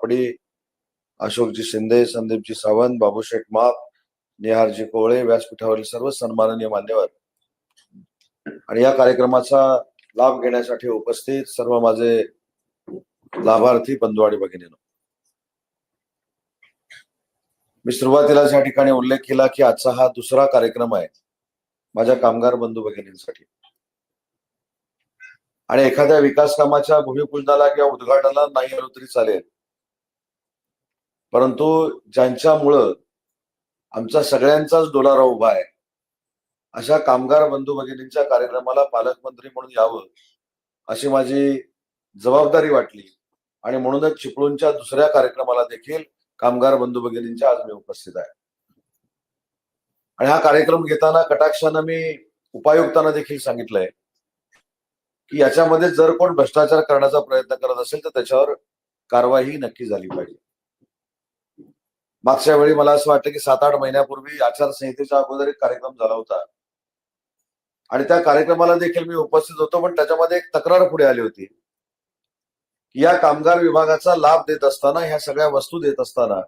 कापडी अशोकजी शिंदे संदीपजी सावंत बाबूशेठ माप निहारजी कोळे व्यासपीठावरील सर्व सन्माननीय मान्यवर. आणि या कार्यक्रमाचा लाभ घेण्यासाठी उपस्थित सर्व माझे लाभार्थी बंधू आणि भगिनीनो. मी सुरुवातीला या ठिकाणी उल्लेख केला की आजचा हा दुसरा कार्यक्रम आहे माझ्या कामगार बंधू भगिनींसाठी. आणि एखाद्या विकास कामाच्या भूमिपूजनाला किंवा उद्घाटनाला नाही आलो तरी चालेल. परंतु ज्यांच्यामुळं आमचा सगळ्यांचाच डोलारा उभा आहे अशा कामगार बंधू भगिनींच्या कार्यक्रमाला पालकमंत्री म्हणून यावं अशी माझी जबाबदारी वाटली. आणि म्हणूनच चिपळूणच्या दुसऱ्या कार्यक्रमाला देखील कामगार बंधू भगिनींच्या आज मी उपस्थित आहे. आणि हा कार्यक्रम घेताना कटाक्षानं मी उपायुक्तांना देखील सांगितलंय की याच्यामध्ये जर कोण भ्रष्टाचार करण्याचा प्रयत्न करत असेल तर त्याच्यावर कारवाई नक्की झाली पाहिजे. मागच्या वेळी मला असं वाटतं की सात आठ महिन्यापूर्वी आचारसंहितेच्या अगोदर एक कार्यक्रम झाला होता. आणि त्या कार्यक्रमाला देखील मी उपस्थित होतो पण त्याच्यामध्ये एक तक्रार पुढे आली होती. की या कामगार विभागाचा लाभ देत असताना ह्या सगळ्या वस्तू देत असताना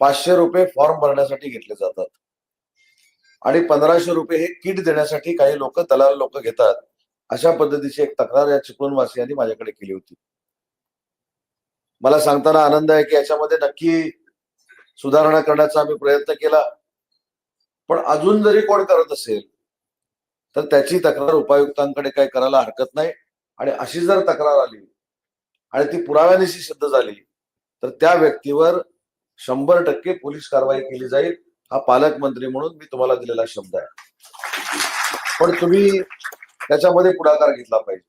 पाचशे रुपये फॉर्म भरण्यासाठी घेतले जातात. आणि पंधराशे रुपये हे किट देण्यासाठी काही लोक दलाल लोक घेतात अशा पद्धतीची एक तक्रार या चिपळूणवासियांनी माझ्याकडे केली होती. मला सांगताना आनंद आहे की याच्यामध्ये नक्की सुधारणा करण्याचा आम्ही प्रयत्न केला. पण अजून जरी कोण करत असेल तर त्याची तक्रार उपायुक्तांकडे काही करायला हरकत नाही. आणि अशी जर तक्रार आली आणि ती पुराव्यानिशी सिद्ध झाली तर त्या व्यक्तीवर शंभर टक्के पोलीस कारवाई केली जाईल हा पालकमंत्री म्हणून मी तुम्हाला दिलेला शब्द आहे. पण तुम्ही त्याच्यामध्ये पुढाकार घेतला पाहिजे.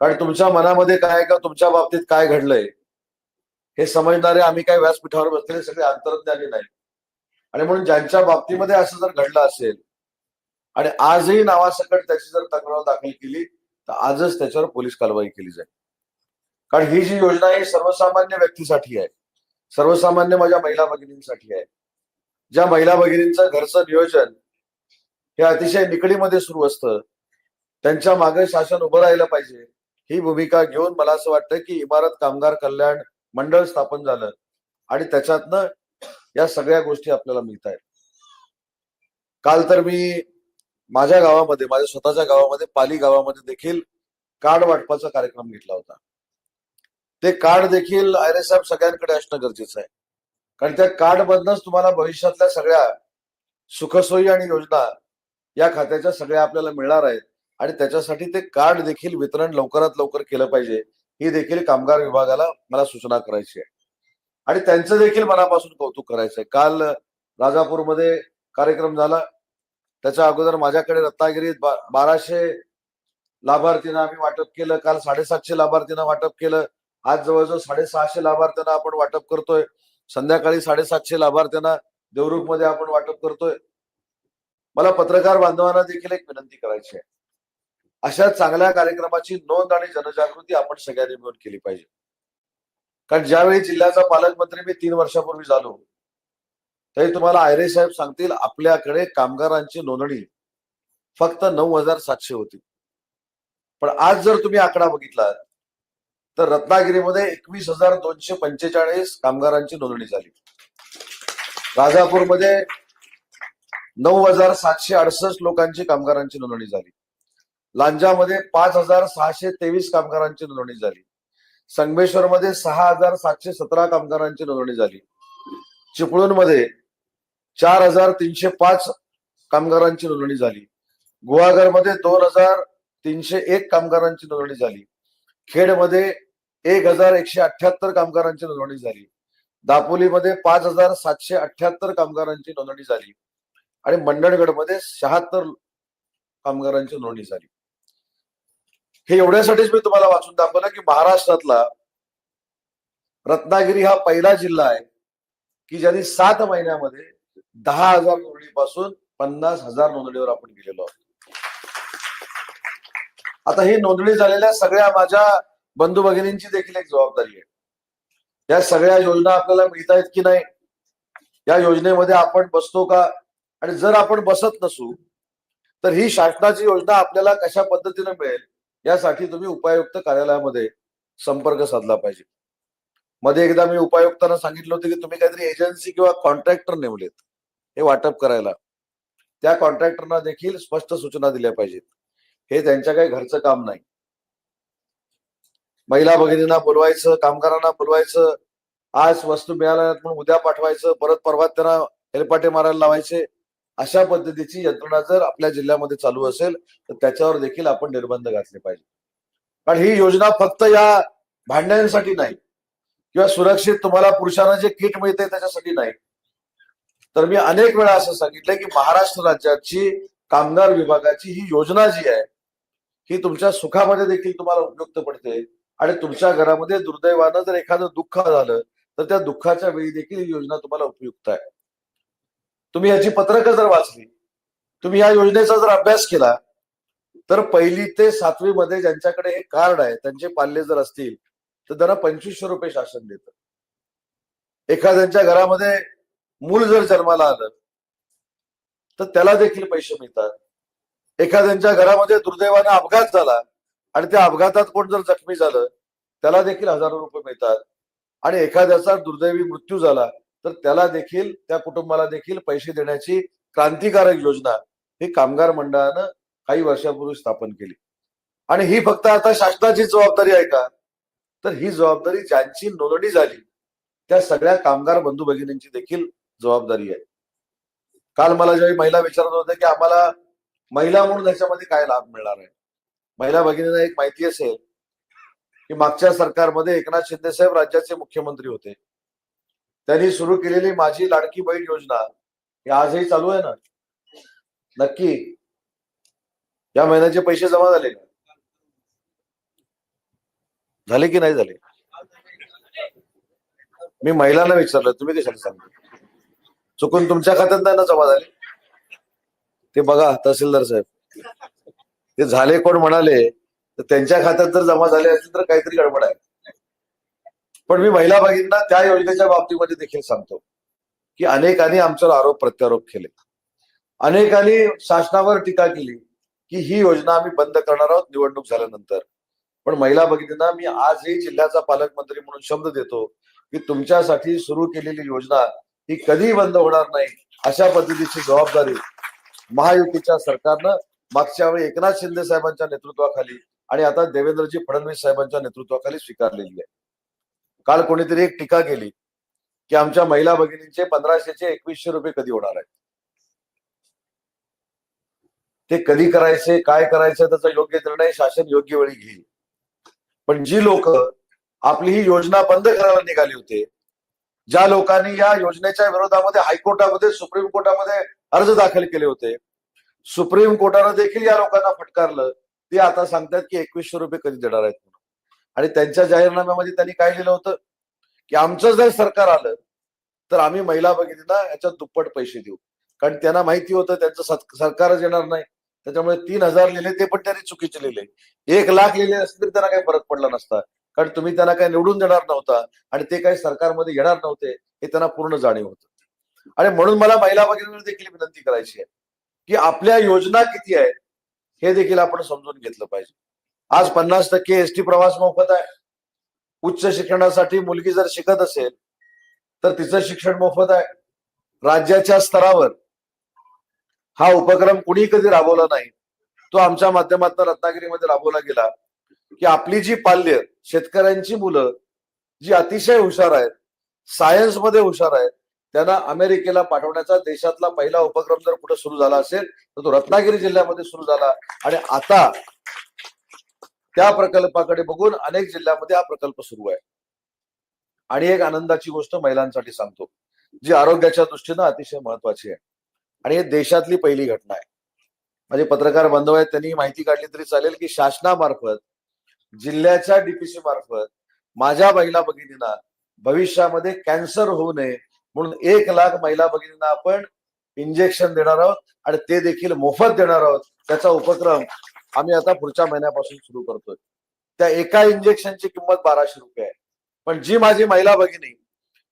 कारण तुमच्या मनामध्ये काय आहे का तुमच्या बाबतीत काय घडलंय हे समजणारे आम्ही काय व्यासपीठावर बसलेले सगळे अंतर्ज्ञानी नाही. आणि म्हणून ज्यांच्या बाबतीमध्ये असं जर घडलं असेल आणि आजही नावासकट त्याची जर तक्रार दाखल केली तर आजच त्याच्यावर पोलीस कारवाई केली जाईल. कारण ही जी योजना आहे सर्वसामान्य व्यक्तीसाठी आहे. सर्वसामान्य माझ्या महिला भगिनींसाठी आहे. ज्या महिला भगिनींचं घरचं नियोजन हे अतिशय निकडीमध्ये सुरू असतं. त्यांच्या मागे शासन उभं राहिलं पाहिजे. ही भूमिका घेऊन मला असं वाटतं की इमारत कामगार कल्याण मंडळ स्थापन झालं आणि त्याच्यातनं या सगळ्या गोष्टी आपल्याला मिळत आहेत काल तर मी माझ्या गावामध्ये माझ्या स्वतःच्या गावामध्ये पाली गावामध्ये देखील कार्ड वाटपाचा कार्यक्रम घेतला होता. ते कार्ड देखील आयरे साहेब सगळ्यांकडे असणं गरजेचं आहे. कारण त्या कार्ड मधनच तुम्हाला भविष्यातल्या सगळ्या सुखसोयी आणि योजना या खात्याच्या सगळ्या आपल्याला मिळणार आहेत आणि त्याच्यासाठी ते कार्ड देखील वितरण लवकरात लवकर केलं पाहिजे. ही देखील कामगार विभागाला मला सूचना करायची आहे. आणि त्यांचं देखील मनापासून कौतुक करायचं आहे. काल राजापूरमध्ये कार्यक्रम झाला. त्याच्या अगोदर माझ्याकडे रत्नागिरीत बा- बाराशे लाभार्थींना आम्ही वाटप केलं. काल साडेसातशे लाभार्थींना वाटप केलं. आज जवळजवळ साडेसहाशे लाभार्थ्यांना आपण वाटप करतोय. संध्याकाळी साडेसातशे लाभार्थ्यांना देवरुखमध्ये आपण वाटप करतोय. मला पत्रकार बांधवांना देखील एक विनंती करायची आहे. अशा चांगल्या कार्यक्रमाची नोंद आणि जनजागृती आपण सगळ्यांनी मिळून केली पाहिजे. कारण ज्यावेळी जिल्ह्याचा पालकमंत्री मी तीन वर्षापूर्वी झालो तरी तुम्हाला आयरे साहेब सांगतील आपल्याकडे कामगारांची नोंदणी फक्त नऊ हजार सातशे होती. पण आज जर तुम्ही आकडा बघितला तर रत्नागिरीमध्ये एकवीस हजार दोनशे पंचेचाळीस कामगारांची नोंदणी झाली. राजापूरमध्ये नऊ हजार सातशे अडसष्ट लोकांची कामगारांची नोंदणी झाली. लांजामध्ये पाच हजार सहाशे तेवीस कामगारांची नोंदणी झाली. संगमेश्वरमध्ये सहा हजार सातशे सतरा कामगारांची नोंदणी झाली. चिपळूणमध्ये चार हजार तीनशे पाच कामगारांची नोंदणी झाली. गुहागरमध्ये दोन हजार तीनशे एक कामगारांची नोंदणी झाली. खेडमध्ये एक हजार एकशे अठ्याहत्तर कामगारांची नोंदणी झाली. दापोलीमध्ये पाच हजार सातशे अठ्याहत्तर कामगारांची नोंदणी झाली. आणि मंडणगडमध्ये शहात्तर कामगारांची नोंदणी झाली. हे एवढ्यासाठीच मी तुम्हाला वाचून दाखवलं की महाराष्ट्रातला रत्नागिरी हा पहिला जिल्हा आहे की ज्यांनी सात महिन्यामध्ये दहा हजार नोंदणीपासून पन्नास हजार नोंदणीवर आपण गेलेलो आहोत. आता ही नोंदणी झालेल्या सगळ्या माझ्या बंधू भगिनींची देखील एक जबाबदारी आहे. या सगळ्या योजना आपल्याला मिळत आहेत की नाही? या योजनेमध्ये आपण बसतो का? आणि जर आपण बसत नसू तर ही शासनाची योजना आपल्याला कशा पद्धतीने मिळेल? यासाठी तुम्ही उपायुक्त कार्यालयामध्ये संपर्क साधला पाहिजे. मध्ये एकदा मी उपायुक्तांना सांगितलं होतं की तुम्ही काहीतरी एजन्सी किंवा कॉन्ट्रॅक्टर नेमलेत. हे वाटप करायला. त्या कॉन्ट्रॅक्टरना देखील स्पष्ट सूचना दिल्या पाहिजेत. हे त्यांच्या काही घरचं काम नाही. महिला भगिनींना बोलवायचं कामगारांना बोलवायचं आज वस्तू मिळाल्या म्हणून उद्या पाठवायचं परत परवा त्यांना हेलपाटे मारायला लावायचे. अशा पद्धतीची यंत्रणा जर आपल्या जिल्ह्यामध्ये चालू असेल तर त्याच्यावर देखील आपण निर्बंध घातले पाहिजे. कारण ही योजना फक्त या भांड्यांसाठी नाही किंवा सुरक्षित तुम्हाला पुरुषांना जे किट मिळते त्याच्यासाठी नाही. तर मी अनेक वेळा असं सांगितलंय की महाराष्ट्र राज्याची कामगार विभागाची ही योजना जी आहे ही तुमच्या सुखामध्ये देखील तुम्हाला उपयुक्त पडते आणि तुमच्या घरामध्ये दुर्दैवानं जर एखादं दुःख झालं तर त्या दुःखाच्या वेळी देखील ही योजना तुम्हाला उपयुक्त आहे. तुम्ही याची पत्रकं जर वाचली तुम्ही या योजनेचा जर अभ्यास केला तर पहिली ते सातवी मध्ये ज्यांच्याकडे हे कार्ड आहे त्यांचे पाल्य जर असतील तर त्यांना पंचवीसशे रुपये शासन देत. एखाद्यांच्या घरामध्ये मूल जर जन्माला आलं तर त्याला देखील पैसे मिळतात. एखाद्यांच्या घरामध्ये दुर्दैवाने अपघात झाला आणि त्या अपघातात कोण जर जखमी झालं त्याला देखील हजारो रुपये मिळतात. आणि एखाद्याचा दुर्दैवी मृत्यू झाला तर त्याला देखील त्या कुटुंबाला देखील पैसे देण्याची क्रांतिकारक योजना ही कामगार मंडळानं काही वर्षापूर्वी स्थापन केली. आणि ही फक्त आता शासनाची जबाबदारी आहे का? तर ही जबाबदारी ज्यांची नोंदणी झाली त्या सगळ्या कामगार बंधू भगिनींची देखील जबाबदारी आहे. काल मला ज्यावेळी महिला विचारत होत्या की आम्हाला महिला म्हणून याच्यामध्ये काय लाभ मिळणार आहे? महिला भगिनींना एक माहिती असेल की मागच्या सरकारमध्ये एकनाथ शिंदे साहेब राज्याचे मुख्यमंत्री होते. त्यांनी सुरू केलेली माझी लाडकी बहीण योजना ही आजही चालू आहे ना? नक्की. या महिन्याचे पैसे जमा झाले. झाले की नाही झाले? मी महिलांना विचारलं तुम्ही कशाला सांगता? चुकून तुमच्या खात्यात नाही ना जमा झाले? ते बघा तहसीलदार साहेब. ते झाले कोण म्हणाले तर त्यांच्या खात्यात जर जमा झाले असतील तर काहीतरी गडबड आहे. पण मी महिला भगिनींना त्या योजनेच्या बाबतीमध्ये देखील सांगतो की अनेकांनी आमच्यावर आरोप प्रत्यारोप केले. अनेकांनी शासनावर टीका केली की ही योजना आम्ही बंद करणार आहोत निवडणूक झाल्यानंतर. पण महिला भगिनींना मी आजही जिल्ह्याचा पालकमंत्री म्हणून शब्द देतो की तुमच्यासाठी सुरू केलेली योजना ही कधी बंद होणार नाही अशा पद्धतीची जबाबदारी महायुतीच्या सरकारनं मागच्या वेळी एकनाथ शिंदे साहेबांच्या नेतृत्वाखाली आणि आता देवेंद्रजी फडणवीस साहेबांच्या नेतृत्वाखाली स्वीकारलेली आहे. काल कोणीतरी एक टीका केली की आमच्या महिला भगिनींचे पंधराशेचे एकवीसशे रुपये कधी होणार आहेत? ते कधी करायचे काय करायचं त्याचा योग्य निर्णय शासन योग्य वेळी घेईल. पण जी लोक आपली ही योजना बंद करायला निघाली होते ज्या लोकांनी या योजनेच्या विरोधामध्ये हायकोर्टामध्ये सुप्रीम कोर्टामध्ये अर्ज दाखल केले होते सुप्रीम कोर्टानं देखील या लोकांना फटकारलं. ते आता सांगतात की एकवीसशे रुपये कधी देणार आहेत आणि त्यांच्या जाहीरनाम्यामध्ये त्यांनी काय लिहिलं होतं? की आमचं जर सरकार आलं तर आम्ही महिला भगिनींना याच्यात दुप्पट पैसे देऊ. कारण त्यांना माहिती होतं त्यांचं सरकारच येणार नाही. त्याच्यामुळे तीन हजार लिहिले ते पण त्यांनी चुकीचे लिहिले. एक लाख लिहिले असतील तरी त्यांना काही फरक पडला नसता. कारण तुम्ही त्यांना काही निवडून देणार नव्हता आणि ते काही सरकारमध्ये येणार नव्हते हे त्यांना पूर्ण जाणीव होतं. आणि म्हणून मला महिला भगिनींना देखील विनंती करायची आहे की आपल्या योजना किती आहेत हे देखील आपण समजून घेतलं पाहिजे. आज पन्नास टक्के एसटी प्रवास मोफत आहे. उच्च शिक्षणासाठी मुलगी जर शिकत असेल तर तिचं शिक्षण मोफत आहे. राज्याच्या स्तरावर हा उपक्रम कुणी कधी राबवला नाही. तो आमच्या माध्यमातून रत्नागिरीमध्ये राबवला गेला. की आपली जी पाल्य शेतकऱ्यांची मुलं जी अतिशय हुशार आहेत सायन्समध्ये हुशार आहेत त्यांना अमेरिकेला पाठवण्याचा देशातला पहिला उपक्रम जर कुठे सुरू झाला असेल तर तो रत्नागिरी जिल्ह्यामध्ये सुरू झाला. आणि आता त्या प्रकल्पाकडे बघून अनेक जिल्ह्यामध्ये हा प्रकल्प सुरू आहे. आणि एक आनंदाची गोष्ट महिलांसाठी सांगतो जी आरोग्याच्या दृष्टीनं अतिशय महत्वाची आहे. आणि हे देशातली पहिली घटना आहे. माझे पत्रकार बांधव आहेत त्यांनी माहिती काढली तरी चालेल की शासनामार्फत जिल्ह्याच्या डीपीसी मार्फत माझ्या महिला भगिनींना भविष्यामध्ये कॅन्सर होऊ नये म्हणून एक लाख महिला भगिनींना आपण इंजेक्शन देणार आहोत आणि ते देखील मोफत देणार आहोत त्याचा उपक्रम आम्ही आता पुढच्या महिन्यापासून सुरू करतोय. त्या एका इंजेक्शनची किंमत बाराशे रुपये आहे. पण जी माझी महिला भगिनी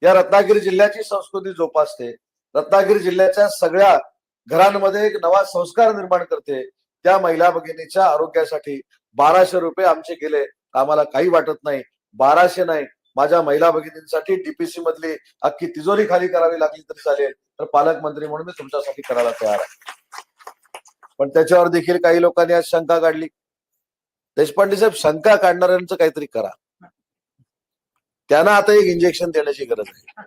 या रत्नागिरी जिल्ह्याची संस्कृती जोपासते रत्नागिरी जिल्ह्याच्या सगळ्या घरांमध्ये एक नवा संस्कार निर्माण करते त्या महिला भगिनीच्या आरोग्यासाठी बाराशे रुपये आमचे गेले. आम्हाला काही वाटत नाही. बाराशे नाही. माझ्या महिला भगिनींसाठी डीपीसी मधली अख्खी तिजोरी खाली करावी लागली तरी चालेल. तर पालकमंत्री म्हणून मी तुमच्यासाठी करायला तयार आहे. पण त्याच्यावर देखील काही लोकांनी आज शंका काढली. देशपांडे साहेब शंका काढणाऱ्यांचं काहीतरी करा. त्यांना आता एक इंजेक्शन देण्याची गरज आहे.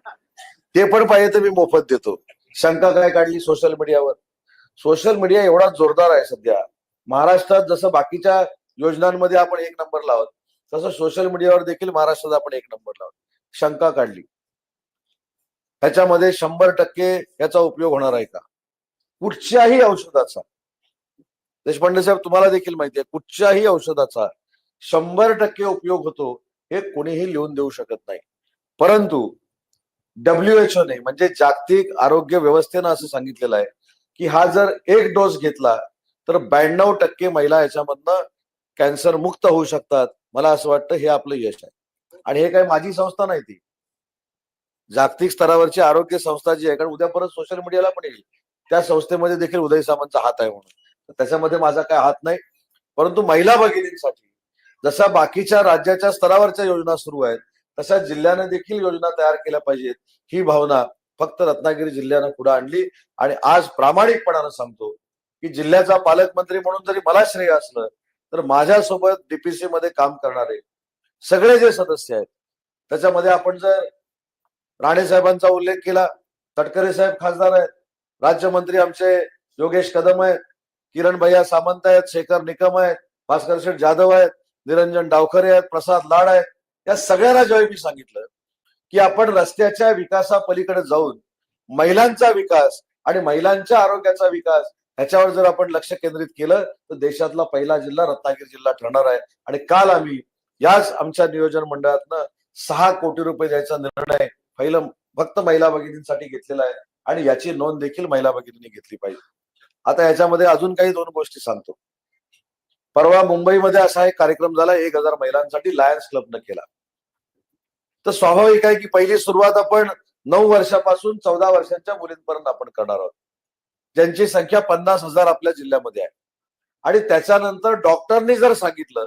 ते पण पाहिजे तर मी मोफत देतो. शंका काय काढली सोशल मीडियावर सोशल मीडिया एवढा जोरदार आहे सध्या. महाराष्ट्रात जसं बाकीच्या योजनांमध्ये आपण एक नंबर लावत तसं सोशल मीडियावर देखील महाराष्ट्रात आपण एक नंबर लावत. शंका काढली. ह्याच्यामध्ये शंभर टक्के याचा उपयोग होणार आहे का? कुठच्याही औषधाचा. देशपांडे साहेब तुम्हाला देखील माहिती आहे कुठच्याही औषधाचा शंभर टक्के उपयोग होतो हे कोणीही लिहून देऊ शकत नाही. परंतु डब्ल्यू एच ने म्हणजे जागतिक आरोग्य व्यवस्थेनं असं सांगितलेलं आहे की हा जर एक डोस घेतला तर ब्याण्णव टक्के महिला याच्यामधनं कॅन्सर मुक्त होऊ शकतात मला असं वाटतं हे आपलं यश आहे. आणि हे काही माझी संस्था नाही ती. जागतिक स्तरावरची आरोग्य संस्था जी आहे कारण उद्या परत सोशल मीडियाला पण येईल त्या संस्थेमध्ये देखील उदय सामंतचा हात आहे म्हणून. त्याच्यामध्ये माझा काय हात नाही. परंतु महिला भगिनींसाठी जसा बाकीच्या राज्याच्या स्तरावरच्या योजना सुरू आहेत तशा जिल्ह्याने देखील योजना तयार केल्या पाहिजेत. ही भावना फक्त रत्नागिरी जिल्ह्यानं पुढे आणली. आणि आज प्रामाणिकपणानं सांगतो की जिल्ह्याचा पालकमंत्री म्हणून जरी मला श्रेय असलं तर माझ्यासोबत डीपीसी मध्ये काम करणारे सगळे जे सदस्य आहेत त्याच्यामध्ये आपण जर राणे साहेबांचा उल्लेख केला तटकरे साहेब खासदार आहेत राज्यमंत्री आमचे योगेश कदम आहेत किरण भैया सामंत आहेत शेखर निकम आहेत भास्कर शेठ जाधव आहेत निरंजन डावखरे आहेत प्रसाद लाड आहेत. या सगळ्यांना जेव्हा मी सांगितलं की आपण रस्त्याच्या विकासापलीकडे जाऊन महिलांचा विकास आणि महिलांच्या आरोग्याचा विकास ह्याच्यावर जर आपण लक्ष केंद्रित केलं तर देशातला पहिला जिल्हा रत्नागिरी जिल्हा ठरणार आहे. आणि काल आम्ही याच आमच्या नियोजन मंडळातनं सहा कोटी रुपये द्यायचा निर्णय पहिलं फक्त महिला भगिनींसाठी घेतलेला आहे आणि याची नोंद देखील महिला भगिनींनी घेतली पाहिजे. आता याच्यामध्ये अजून काही दोन गोष्टी सांगतो. परवा मुंबईमध्ये असा एक कार्यक्रम झाला एक हजार महिलांसाठी लायन्स क्लबनं केला. तर स्वाभाविक आहे की पहिली सुरुवात आपण नऊ वर्षापासून चौदा वर्षांच्या मुलींपर्यंत आपण करणार आहोत. ज्यांची संख्या पन्नास हजार आपल्या जिल्ह्यामध्ये आहे. आणि त्याच्यानंतर डॉक्टरनी जर सांगितलं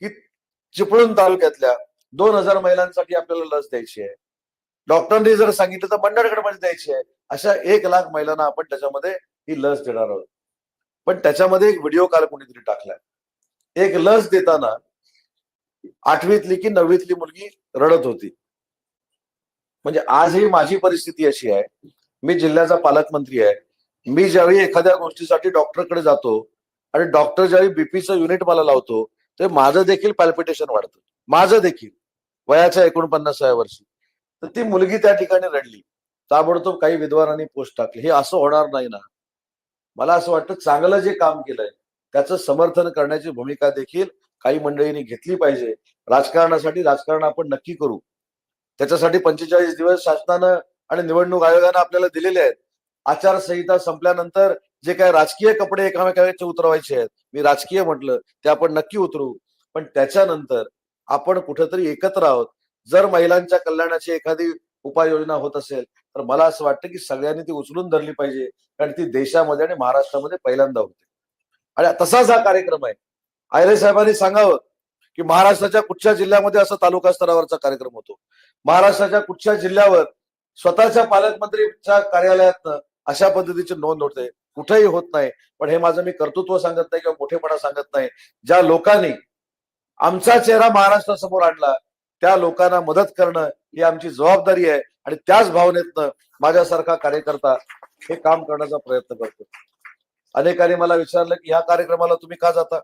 की चिपळूण तालुक्यातल्या दोन हजार महिलांसाठी आपल्याला लस द्यायची आहे. डॉक्टरनी जर सांगितलं तर मंडळगडमध्ये द्यायची आहे. अशा एक लाख महिलांना आपण त्याच्यामध्ये ही लस देणार आहोत. पण त्याच्यामध्ये एक व्हिडिओ काल कोणीतरी टाकलाय. एक लस देताना आठवीतली की नववीतली मुलगी रडत होती. म्हणजे आजही माझी परिस्थिती अशी आहे. मी जिल्ह्याचा पालकमंत्री आहे. मी ज्यावेळी एखाद्या गोष्टीसाठी डॉक्टरकडे जातो आणि डॉक्टर ज्यावेळी बीपीचं युनिट मला लावतो ते माझं देखील पॅल्पिटेशन वाढतं. माझं देखील. वयाच्या एकोणपन्नासाव्या वर्षी. तर ती मुलगी त्या ठिकाणी रडली. ताबडतोब काही विद्वानांनी पोस्ट टाकली. हे असं होणार नाही ना. मला असं वाटतं चांगलं जे काम केलंय त्याचं समर्थन करण्याची भूमिका देखील काही मंडळींनी घेतली पाहिजे. राजकारणासाठी राजकारण आपण नक्की करू. त्याच्यासाठी पंचेचाळीस दिवस शासनानं आणि निवडणूक आयोगानं आपल्याला दिलेले आहेत. आचारसंहिता संपल्यानंतर जे काय राजकीय कपडे एकामेकाचे उतरवायचे आहेत मी राजकीय म्हटलं ते आपण नक्की उतरू. पण त्याच्यानंतर आपण कुठेतरी एकत्र आहोत. जर महिलांच्या कल्याणाची एखादी उपाययोजना होत असेल तर मला असं वाटतं की सगळ्यांनी ती उचलून धरली पाहिजे. कारण ती देशामध्ये आणि महाराष्ट्रामध्ये पहिल्यांदा होते. आणि तसाच हा कार्यक्रम आहे. आयरे साहेबांनी सांगावं की महाराष्ट्राच्या कुठच्या जिल्ह्यामध्ये असा तालुका स्तरावरचा कार्यक्रम होतो? महाराष्ट्राच्या कुठच्या जिल्ह्यावर स्वतःच्या पालकमंत्रीच्या कार्यालयातनं अशा पद्धतीची नोंद होते? कुठेही होत नाही. पण हे माझं मी कर्तृत्व सांगत नाही किंवा मोठेपणा सांगत नाही. ज्या लोकांनी आमचा चेहरा महाराष्ट्रासमोर आणला त्या लोकांना मदत करणं ही आमची जबाबदारी आहे आणि त्याच भावनेतनं माझ्यासारखा कार्यकर्ता हे काम करण्याचा प्रयत्न करतो. अनेकांनी मला विचारलं की ह्या कार्यक्रमाला तुम्ही का जाता?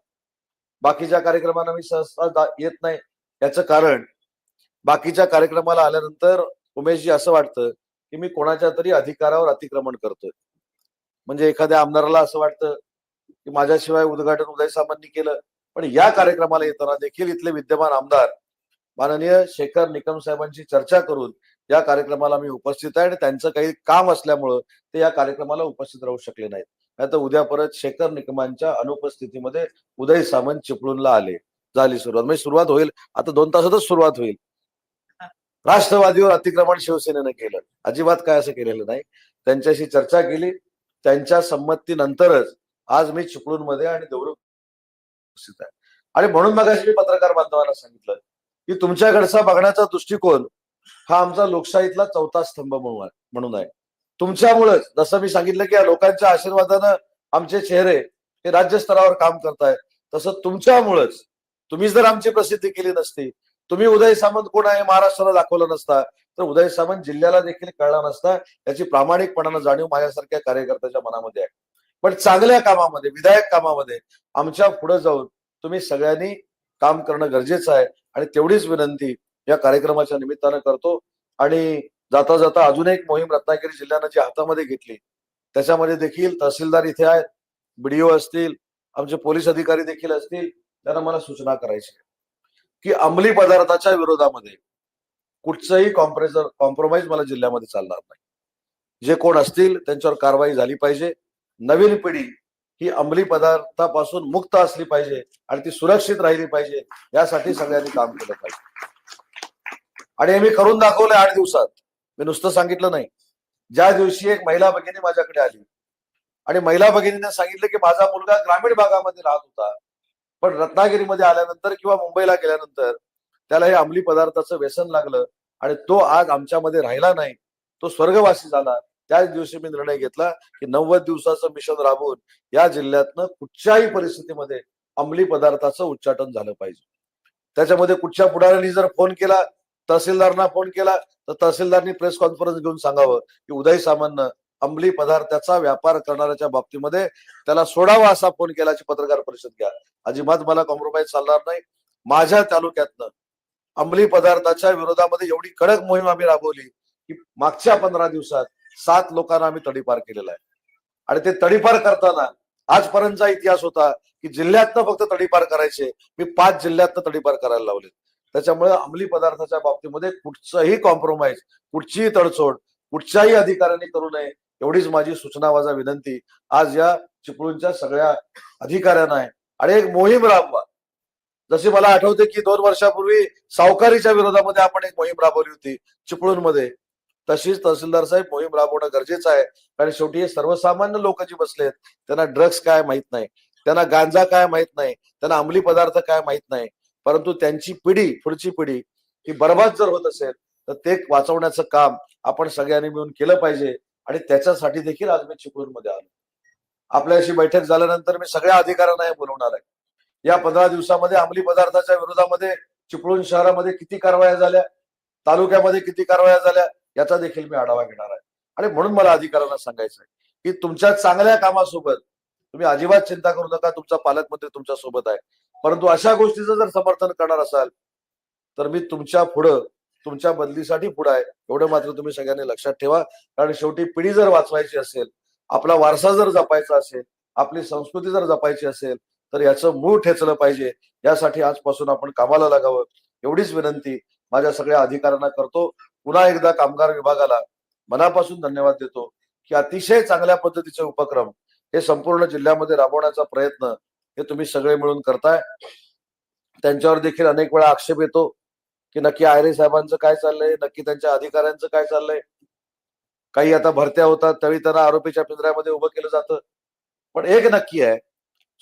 बाकीच्या कार्यक्रमांना मी सहसा येत नाही. याचं कारण बाकीच्या कार्यक्रमाला आल्यानंतर उमेशजी असं वाटतं की मी कोणाच्या तरी अधिकारावर अतिक्रमण करतोय. म्हणजे एखाद्या आमदाराला असं वाटतं की माझ्याशिवाय उद्घाटन उदय सामंतनी केलं. पण या कार्यक्रमाला येताना देखील इथले विद्यमान आमदार माननीय शेखर निकम साहेबांची चर्चा करून या कार्यक्रमाला मी उपस्थित आहे आणि त्यांचं काही काम असल्यामुळं ते या कार्यक्रमाला उपस्थित राहू शकले नाहीत. नाही तर उद्या परत शेखर निकमांच्या अनुपस्थितीमध्ये उदय सामंत चिपळूणला आले. झाली सुरुवात. म्हणजे सुरुवात होईल. आता दोन तासातच सुरुवात होईल. राष्ट्रवादीवर अतिक्रमण शिवसेनेनं केलं. अजिबात काय असं केलेलं नाही. त्यांच्याशी चर्चा केली. त्यांच्या संमतीनंतरच आज मी चिपळूणमध्ये आणि देवळूर उपस्थित आहे. आणि म्हणून मग मी पत्रकार बांधवांना सांगितलं की तुमच्याकडचा बघण्याचा दृष्टिकोन हा आमचा लोकशाहीतला चौथा स्तंभ म्हणून आहे- म्हणून आहे. तुमच्यामुळेच जसं मी सांगितलं की या लोकांच्या आशीर्वादानं आमचे चेहरे हे राज्य स्तरावर काम करतायत तसं तुमच्यामुळेच तुम्ही जर आमची प्रसिद्धी केली नसती तुम्ही उदय सामंत कोण आहे महाराष्ट्राला दाखवलं नसता तर उदय सामंत जिल्ह्याला देखील कळला नसता याची प्रामाणिकपणानं जाणीव माझ्यासारख्या कार्यकर्त्याच्या मनामध्ये आहे. पण चांगल्या कामामध्ये विधायक कामामध्ये आमच्या पुढे जाऊन तुम्ही सगळ्यांनी काम करणं गरजेचं आहे आणि तेवढीच विनंती या कार्यक्रमाच्या निमित्तानं करतो. आणि जाता जाता अजून एक मोहीम रत्नागिरी जिल्ह्यानं जी हातामध्ये घेतली त्याच्यामध्ये देखील तहसीलदार इथे आहेत बीडीओ असतील आमचे पोलीस अधिकारी देखील असतील त्यांना मला सूचना करायची आहे की अंमली पदार्थाच्या विरोधामध्ये कुठचंही कॉम्प्रेसर कॉम्प्रोमाइज मला जिल्ह्यामध्ये चालणार नाही. जे कोण असतील त्यांच्यावर कारवाई झाली पाहिजे. नवीन पिढी ही अंमली पदार्थापासून मुक्त असली पाहिजे आणि ती सुरक्षित राहिली पाहिजे यासाठी सगळ्यांनी काम केलं पाहिजे. आणि हे मी करून दाखवलंय आठ दिवसात. मी नुसतं सांगितलं नाही. ज्या दिवशी एक महिला भगिनी माझ्याकडे आली आणि महिला भगिनीने सांगितलं की माझा मुलगा ग्रामीण भागामध्ये राहत होता पण रत्नागिरीमध्ये आल्यानंतर किंवा मुंबईला गेल्यानंतर त्याला हे अंमली पदार्थाचं व्यसन लागलं आणि तो आज आमच्यामध्ये राहिला नाही. तो स्वर्गवासी झाला. त्याच दिवशी मी निर्णय घेतला की नव्वद दिवसाचं मिशन राबवून या जिल्ह्यातनं कुठच्याही परिस्थितीमध्ये अंमली पदार्थाचं उच्चाटन झालं पाहिजे. त्याच्यामध्ये कुठच्या पुढाऱ्यांनी जर फोन केला तहसीलदारांना फोन केला तर तहसीलदारनी प्रेस कॉन्फरन्स घेऊन सांगावं की उदय सामंतनं अंमली पदार्थाचा व्यापार करणाऱ्याच्या बाबतीमध्ये त्याला सोडावा असा फोन केल्याची पत्रकार परिषद घ्या. अजिबात मला कॉम्प्रोमाइज चालणार नाही. माझ्या तालुक्यातनं अंमली पदार्थाच्या विरोधामध्ये एवढी कडक मोहीम आम्ही राबवली की मागच्या पंधरा दिवसात सात लोकांना आम्ही तडीपार केलेला आहे. आणि ते तडीपार करताना आजपर्यंतचा इतिहास होता की जिल्ह्यातनं फक्त तडीपार करायचे. मी पाच जिल्ह्यातनं तडीपार करायला लावले. त्याच्यामुळे अंमली पदार्थाच्या बाबतीमध्ये कुठचंही कॉम्प्रोमाइज कुठचीही तडजोड कुठच्याही अधिकाऱ्यांनी करू नये एवढीच माझी सूचना वाजा विनंती. आज या चिपळूणच्या सगळ्या अधिकाऱ्यांना आहे. आणि एक मोहीम राबवा. जशी मला आठवते की दोन वर्षापूर्वी सावकारीच्या विरोधामध्ये आपण एक मोहीम राबवली होती चिपळूणमध्ये. तशीच तहसीलदार साहेब मोहीम राबवणं गरजेचं आहे. कारण शेवटी हे सर्वसामान्य लोक जी बसलेत त्यांना ड्रग्ज काय माहीत नाही. त्यांना गांजा काय माहीत नाही. त्यांना अंमली पदार्थ काय माहीत नाही. परंतु त्यांची पिढी पुढची पिढी ही बर्बाद जर होत असेल तर ते वाचवण्याचं काम आपण सगळ्यांनी मिळून केलं पाहिजे. आणि त्याच्यासाठी देखील आज मी चिपळूणमध्ये आलो. आपल्याशी बैठक झाल्यानंतर मी सगळ्या अधिकाऱ्यांना हे बोलवणार आहे. या पंधरा दिवसामध्ये अंमली पदार्थाच्या विरोधामध्ये चिपळूण शहरामध्ये किती कारवाया झाल्या? तालुक्यामध्ये किती कारवाया झाल्या? याचा देखील मी आढावा घेणार आहे. आणि म्हणून मला अधिकाऱ्यांना सांगायचं आहे की तुमच्या चांगल्या कामासोबत तुम्ही अजिबात चिंता करू नका तुमचा पालकमंत्री तुमच्यासोबत आहे. परंतु अशा गोष्टीचं जर समर्थन करणार असाल तर मी तुमच्या पुढं तुमच्या बदलीसाठी पुढे आहे. एवढं मात्र तुम्ही सगळ्यांनी लक्षात ठेवा. कारण शेवटी पिढी जर वाचवायची असेल आपला वारसा जर जपायचा असेल आपली संस्कृती जर जपायची असेल तर याचं मूळ ठेचलं पाहिजे. यासाठी आजपासून आपण कामाला लागावं एवढीच विनंती माझ्या सगळ्या अधिकाऱ्यांना करतो. पुन्हा एकदा कामगार विभागाला मनापासून धन्यवाद देतो की अतिशय चांगल्या पद्धतीचे उपक्रम हे संपूर्ण जिल्ह्यामध्ये राबवण्याचा प्रयत्न हे तुम्ही सगळे मिळून करताय. त्यांच्यावर देखील अनेक वेळा आक्षेप येतो की नक्की आयरे साहेबांचं काय चाललंय नक्की त्यांच्या अधिकाऱ्यांचं काय चाललंय. काही आता भरत्या होतात त्यावेळी त्यांना आरोपीच्या पिंजऱ्यामध्ये उभं केलं जातं. पण एक नक्की आहे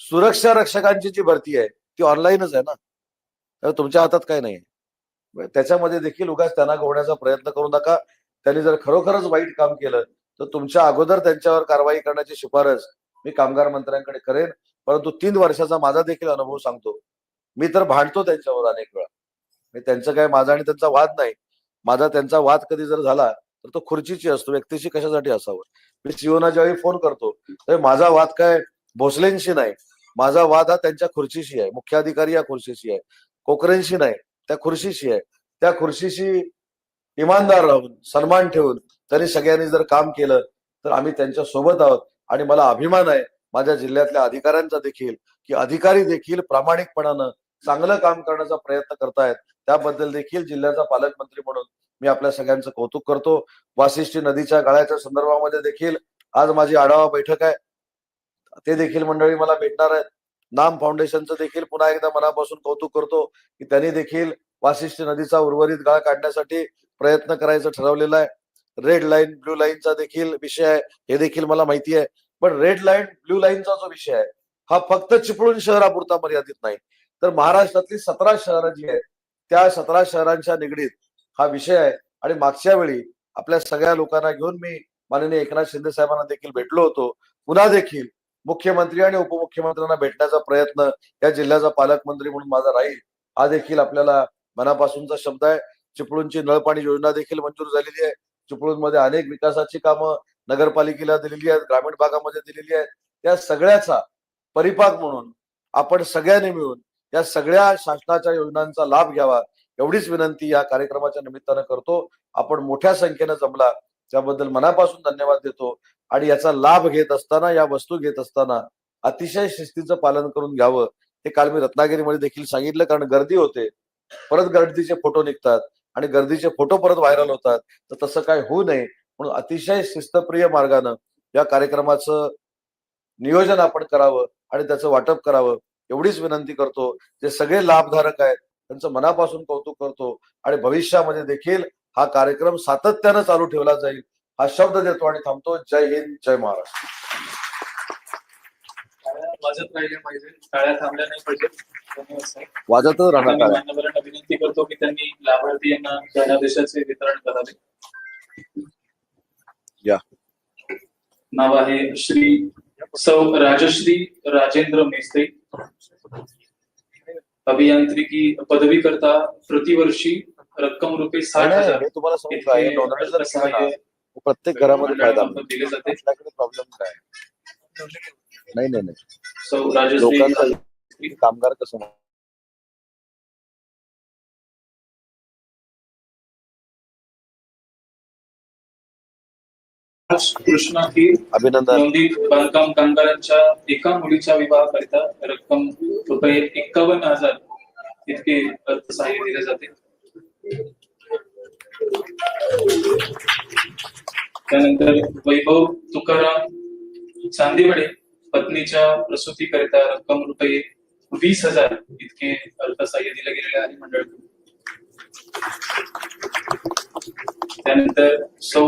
सुरक्षा रक्षकांची जी भरती आहे ती ऑनलाईनच आहे ना? तर तुमच्या हातात काही नाही त्याच्यामध्ये देखील उगाच त्यांना गोवण्याचा प्रयत्न करू नका. त्यांनी जर खरोखरच वाईट काम केलं तर तुमच्या अगोदर त्यांच्यावर कारवाई करण्याची शिफारस मी कामगार मंत्र्यांकडे करेन. परंतु तीन वर्षाचा माझा देखील अनुभव सांगतो. मी तर भांडतो त्यांच्यावर अनेक वेळा. मी त्यांचं काय माझा आणि त्यांचा वाद नाही. माझा त्यांचा वाद कधी जर झाला तर तो खुर्चीची असतो व्यक्तीशी कशासाठी असावं? मी सीओना ज्यावेळी फोन करतो तर माझा वाद काय भोसलेंशी नाही. माझा वाद हा त्यांच्या खुर्चीशी आहे मुख्याधिकारी या खुर्चीशी आहे कोकरेंशी नाही. त्या खुर्शीशी आहे. त्या खुर्शीशी इमानदार राहून सन्मान ठेवून त्यांनी सगळ्यांनी जर काम केलं तर आम्ही त्यांच्यासोबत आहोत. आणि मला अभिमान आहे माझ्या जिल्ह्यातल्या अधिकाऱ्यांचा देखील की अधिकारी देखील प्रामाणिकपणानं चांगलं काम करण्याचा प्रयत्न करतायत. त्याबद्दल देखील जिल्ह्याचा पालकमंत्री म्हणून मी आपल्या सगळ्यांचं कौतुक करतो. वाशिष्ठी नदीच्या गाळ्याच्या संदर्भामध्ये देखील आज माझी आढावा बैठक आहे. ते देखील मंडळी मला भेटणार आहेत. नाम फाउंडेशनचं देखील पुन्हा एकदा मनापासून कौतुक करतो की त्यांनी देखील वाशिष्ठी नदीचा उर्वरित गाळ काढण्यासाठी प्रयत्न करायचं ठरवलेलं आहे. रेड लाईन ब्ल्यू लाईनचा देखील विषय आहे. हे देखील मला माहिती आहे. पण रेड लाईन ब्ल्यू लाईनचा जो विषय आहे हा फक्त चिपळूण शहरापुरता मर्यादित नाही. तर महाराष्ट्रातली सतरा शहरं जी आहेत त्या सतरा शहरांच्या निगडीत हा विषय आहे. आणि मागच्या वेळी आपल्या सगळ्या लोकांना घेऊन मी माननीय एकनाथ शिंदे साहेबांना देखील भेटलो होतो. पुन्हा देखील मुख्यमंत्री आणि उपमुख्यमंत्र्यांना भेटण्याचा प्रयत्न या जिल्ह्याचा पालकमंत्री म्हणून माझा राहील हा देखील आपल्याला मनापासूनचा शब्द आहे. चिपळूणची नळपाणी योजना देखील मंजूर झालेली आहे. चिपळूणमध्ये अनेक विकासाची कामं नगरपालिकेला दिलेली आहेत ग्रामीण भागामध्ये दिलेली आहेत. त्या सगळ्याचा परिपाक म्हणून आपण सगळ्यांनी मिळून या सगळ्या शासनाच्या योजनांचा लाभ घ्यावा एवढीच विनंती या कार्यक्रमाच्या निमित्तानं करतो. आपण मोठ्या संख्येनं जमला त्याबद्दल मनापासून धन्यवाद देतो. आणि याचा लाभ घेत असताना या वस्तू घेत असताना अतिशय शिस्तीचं पालन करून घ्यावं. हे काल मी रत्नागिरीमध्ये देखील सांगितलं कारण गर्दी होते. परत गर्दीचे फोटो निघतात. आणि गर्दीचे फोटो परत व्हायरल होतात. तर तसं काय होऊ नये. म्हणून अतिशय शिस्तप्रिय मार्गानं या कार्यक्रमाचं नियोजन आपण करावं आणि त्याचं वाटप करावं. एवढीच विनंती करतो. जे सगळे लाभधारक आहेत त्यांचं मनापासून कौतुक करतो. आणि भविष्यामध्ये देखील हा कार्यक्रम सातत्यानं चालू ठेवला जाईल हा शब्द देतो आणि थांबतो. जय हिंद जय महाराष्ट्र. वाजत राहिल्या पाहिजे. टाळ्या थांबल्या नाही पाहिजे. वाजतच आता राहणार विनंती करतो की त्यांनी लाभार्थी यांना धनादेशाचे वितरण करावे. या. नाव आहे श्री सौ राजश्री राजेंद्र मेस्ते. अभियांत्रिकी पदवी करता प्रतिवर्षी रक्कम रुपये साठ हजार तुम्हाला का प्रत्येक घरामध्ये फायदा दिले जाते. प्रॉब्लेम काय नाही. नाही नाही सौ कामगार कसं? कृष्णा खीर अभिनंदन. बांधकाम कामगारांच्या एका मुलीच्या विवाहाकरिता रक्कम रुपये एक्कावन्न हजार इतके अर्थसहाय्य दिले जाते. त्यानंतर वैभव तुकाराम चांदीवडे पत्नीच्या प्रसूतीकरिता रक्कम रुपये वीस हजार इतके अर्थसहाय्य दिले गेलेले आहे मंडळ त्यानंतर सौ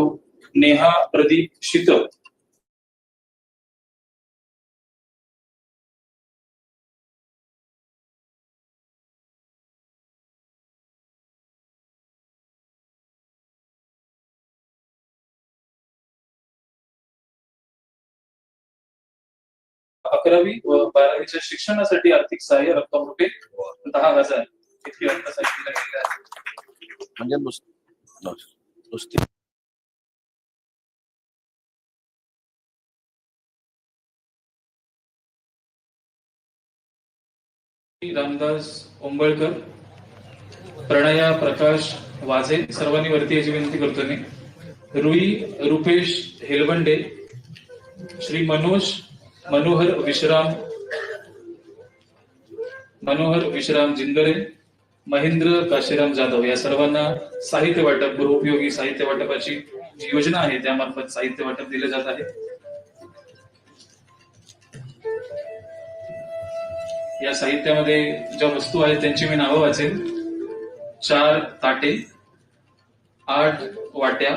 नेहा प्रदीप शीतल अकरावी व बारावीच्या शिक्षणासाठी आर्थिक सहाय्य रक्कम रुपये दहा हजार इतकी आहे. म्हणजे नुस- नुसती रामदास ओंबळकर प्रणया प्रकाश वाझे सर्वांनी वरती याची विनंती करतो मी. रुई रुपेश हेलवंडे श्री मनोज मनोहर विश्राम मनोहर विश्राम जिंदरे महेंद्र काशीराम जाधव या सर्वांना साहित्य वाटप गृहोपयोगी साहित्य वाटपाची जी योजना आहे त्यामार्फत साहित्य वाटप दिले जात आहे. या साहित्यामध्ये ज्या वस्तू आहेत त्यांची मी नावं वाचेन. चार ताटे आठ वाट्या